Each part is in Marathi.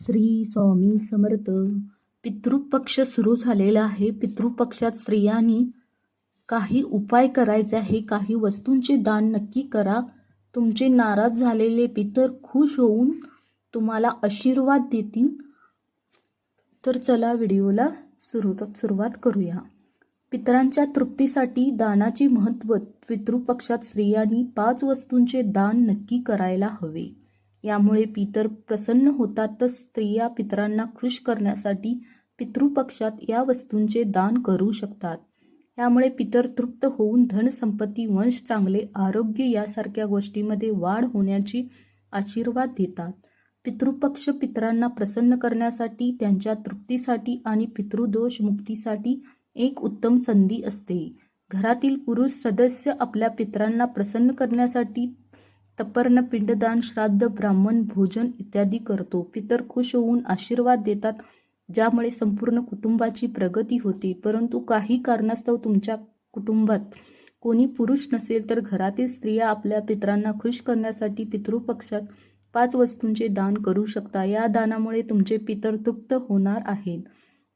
श्री स्वामी समर्थ. पितृपक्ष सुरू झालेला आहे. पितृपक्षात स्त्रियांनी काही उपाय करायचे आहे. काही वस्तूंचे दान नक्की करा. तुमचे नाराज झालेले पितर खुश होऊन तुम्हाला आशीर्वाद देतील. तर चला व्हिडिओला सुरू सुरुवात करूया. पितरांच्या तृप्तीसाठी दानाचे महत्त्व पितृपक्षात स्त्रियांनी पाच वस्तूंचे दान नक्की करायला हवे. यामुळे पितर प्रसन्न होतात तर स्त्रिया पितरांना खुश करण्यासाठी पितृपक्षात या वस्तूंचे दान करू शकतात. यामुळे पितर तृप्त होऊन धनसंपत्ती वंश चांगले आरोग्य यासारख्या गोष्टीमध्ये वाढ होण्याची आशीर्वाद देतात. पितृपक्ष पितरांना प्रसन्न करण्यासाठी त्यांच्या तृप्तीसाठी आणि पितृदोष मुक्तीसाठी एक उत्तम संधी असते. घरातील पुरुष सदस्य आपल्या पितरांना प्रसन्न करण्यासाठी तपर्ण पिंडदान श्राद्ध ब्राह्मण भोजन इत्यादी करतो. पितर खुश होऊन आशीर्वाद देतात ज्यामुळे संपूर्ण कुटुंबाची प्रगती होते. परंतु काही कारणास्तव तुमच्या कुटुंबात कोणी पुरुष नसेल तर घरातील स्त्रिया आपल्या पितरांना खुश करण्यासाठी पितृपक्षात पाच वस्तूंचे दान करू शकता. या दानामुळे तुमचे पितर तृप्त होणार आहेत.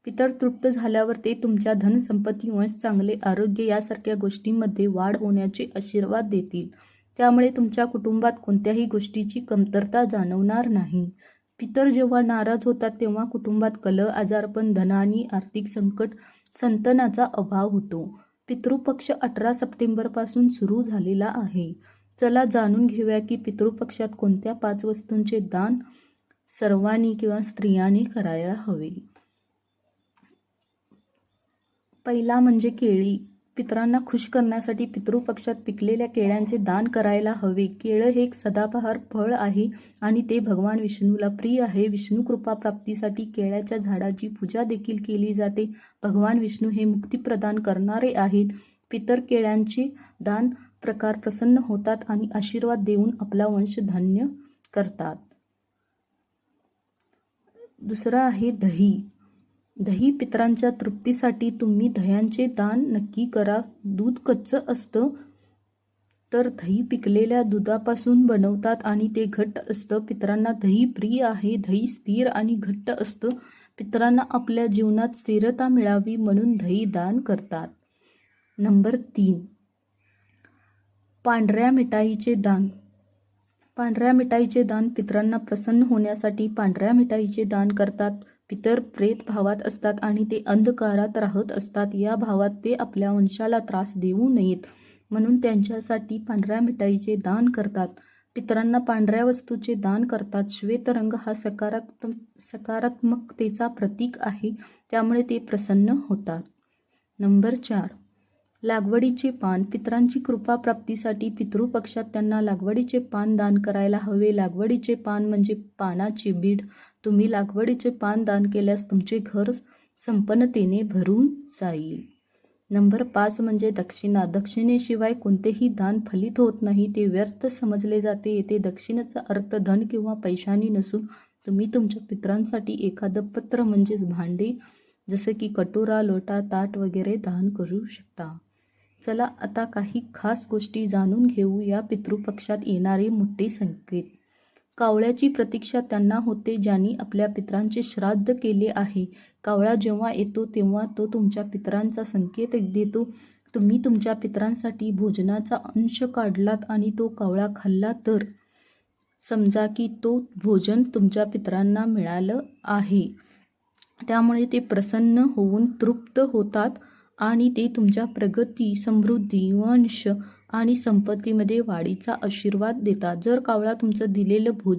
पितर तृप्त झाल्यावर ते तुमच्या धनसंपत्ती वंश चांगले आरोग्य यासारख्या गोष्टींमध्ये वाढ होण्याचे आशीर्वाद देतील. त्यामुळे तुमच्या कुटुंबात कोणत्याही गोष्टीची कमतरता जाणवणार नाही. पितर जेव्हा नाराज होतात तेव्हा कुटुंबात कल आजारपण धनानी आर्थिक संकट संतनाचा अभाव होतो. पितृपक्ष अठरा सप्टेंबरपासून सुरू झालेला आहे. चला जाणून घेऊया की पितृपक्षात कोणत्या पाच वस्तूंचे दान सर्वांनी किंवा स्त्रियांनी करायला हवे. पहिला म्हणजे केळी. पितरांना खुश करण्यासाठी पितृपक्षात पिकलेल्या केळ्यांचे दान करायला हवे. केळं हे एक सदाबहार फळ आहे आणि ते भगवान विष्णूला प्रिय आहे. विष्णू कृपा प्राप्तीसाठी केळ्याच्या झाडाची पूजा देखील केली जाते. भगवान विष्णू हे मुक्ती प्रदान करणारे आहेत. पितर केळ्यांचे दान प्रकार प्रसन्न होतात आणि आशीर्वाद देऊन आपला वंश धन्य करतात. दुसरं आहे दही. दही पितरांच्या तृप्तीसाठी तुम्ही दह्यांचे दान नक्की करा. दूध कच्चं असतं तर दही पिकलेल्या दुधापासून बनवतात आणि ते घट्ट असतं. पितरांना दही प्रिय आहे दही स्थिर आणि घट्ट असतं. पितरांना आपल्या जीवनात स्थिरता मिळावी म्हणून दही दान करतात. नंबर तीन. पांढऱ्या मिठाईचे दान. पांढऱ्या मिठाईचे दान पितरांना प्रसन्न होण्यासाठी पांढऱ्या मिठाईचे दान करतात. पितर प्रेत भावात असतात आणि ते अंधकारात राहत असतात. या भावात ते आपल्या वंशाला त्रास देऊ नयेत म्हणून त्यांच्यासाठी पांढऱ्या मिठाईचे दान करतात. पितरांना पांढऱ्या वस्तूचे दान करतात. श्वेत रंग हा सकारात्मक सकारात्मकतेचा प्रतीक आहे त्यामुळे ते प्रसन्न होतात. नंबर चार. लागवडीचे पान पितरांची कृपा प्राप्तीसाठी पितृपक्षात त्यांना लागवडीचे पान दान करायला हवे. लागवडीचे पान म्हणजे पानाची बीड. तुम्ही लागवडीचे पान दान केल्यास तुमचे घर संपन्नतेने भरून जाईल. नंबर पाच म्हणजे दक्षिणा. दक्षिणेशिवाय कोणतेही दान फलित होत नाही. ते व्यर्थ समजले जाते. येथे दक्षिणेचा अर्थ धन किंवा पैशानी नसून तुम्ही तुमच्या पितरांसाठी एखादं पत्र म्हणजेच भांडे जसं की कटोरा लोटा ताट वगैरे दान करू शकता. चला आता काही खास गोष्टी जाणून घेऊ या पितृपक्षात येणारे मोठे संकेत. कावळ्याची प्रतीक्षा त्यांना होते ज्यांनी आपल्या पित्रांचे श्राद्ध केले आहे. कावळा जेव्हा येतो तेव्हा तो तुमच्या पित्रांचा संकेत देतो. तुम्ही तुमच्या पित्रांसाठी भोजनाचा अंश काढलात आणि तो कावळा खाल्ला तर? समजा की तो भोजन तुमच्या पित्रांना मिळालं आहे. त्यामुळे ते प्रसन्न होऊन तृप्त होतात. आणि ते तुमच्या प्रगती समृद्धी वंश आणि संपत्तीमध्ये वाढीचा आशीर्वाद देतात. जर कावळा तुमचं दिलेलं भोजन